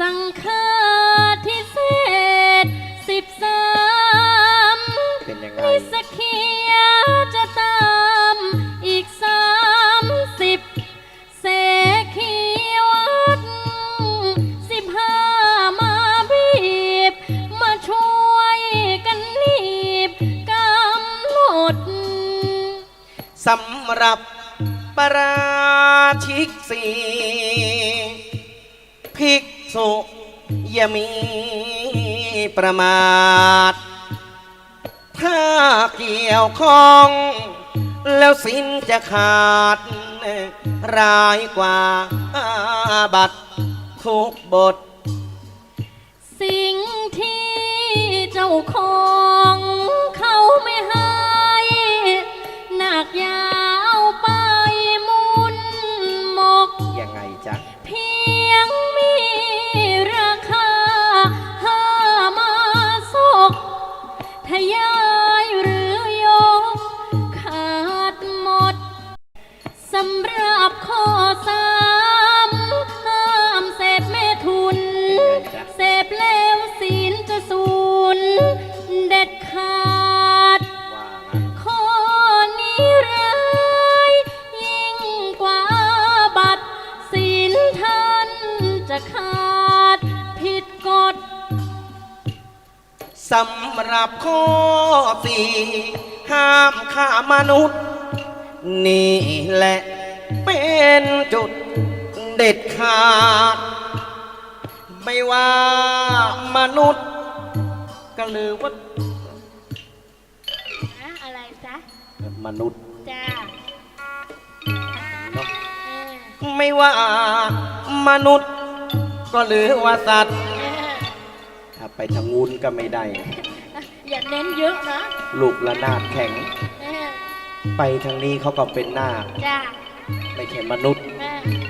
สังฆาทิเศษสิบสามเป็นยังไง นิสเคียจะตามอีกสามสิบเสขีวัดสิบห้ามาบีบ มาช่วยกันหนีบกำหนด สำหรับปราชิกสีุอย่ามีประมาท ถ้าเกี่ยวข้อง แล้วสิ้นจะขาด ร้ายกว่าอาบัตทุกบท สิ่งที่เจ้าขอ ขาดผิดกฎสำหรับข้อสี่ห้ามฆ่ามนุษย์ นี่แหละเป็นจุดเด็ดขาด ไม่ว่ามนุษย์ ก็หรือว่าอะไรจ๊ะมนุษย์จ้าเนาะไม่ว่ามนุษย์ ก็หรือว่าสัตว์ถ้าไปทางงูนก็ไม่ได้ อย่าเน้นเยอะนะลูกละนาดแข็ง ไปทางนี้เขาก็เป็นนาคจ้าไม่ใช่มนุษย์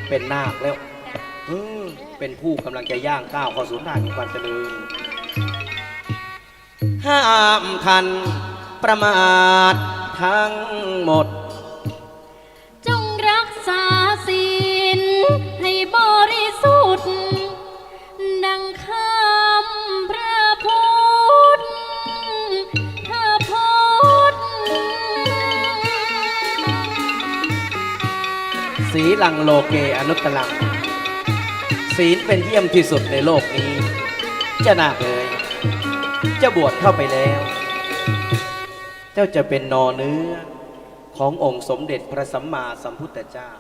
เป็นนาคแล้วเออเป็นผู้กำลังจะย่างก้าวเข้าสู่ทางแห่งความเจริญห้ามทันประมาททั้งหมด สีลังโลเกอนุตตลัง ศีลเป็นเยี่ยมที่สุดในโลกนี้เจ้านาเลยเจ้าบวชเข้าไปแล้ว เจ้าจะเป็นนอเนื้อขององค์สมเด็จพระสัมมาสัมพุทธเจ้า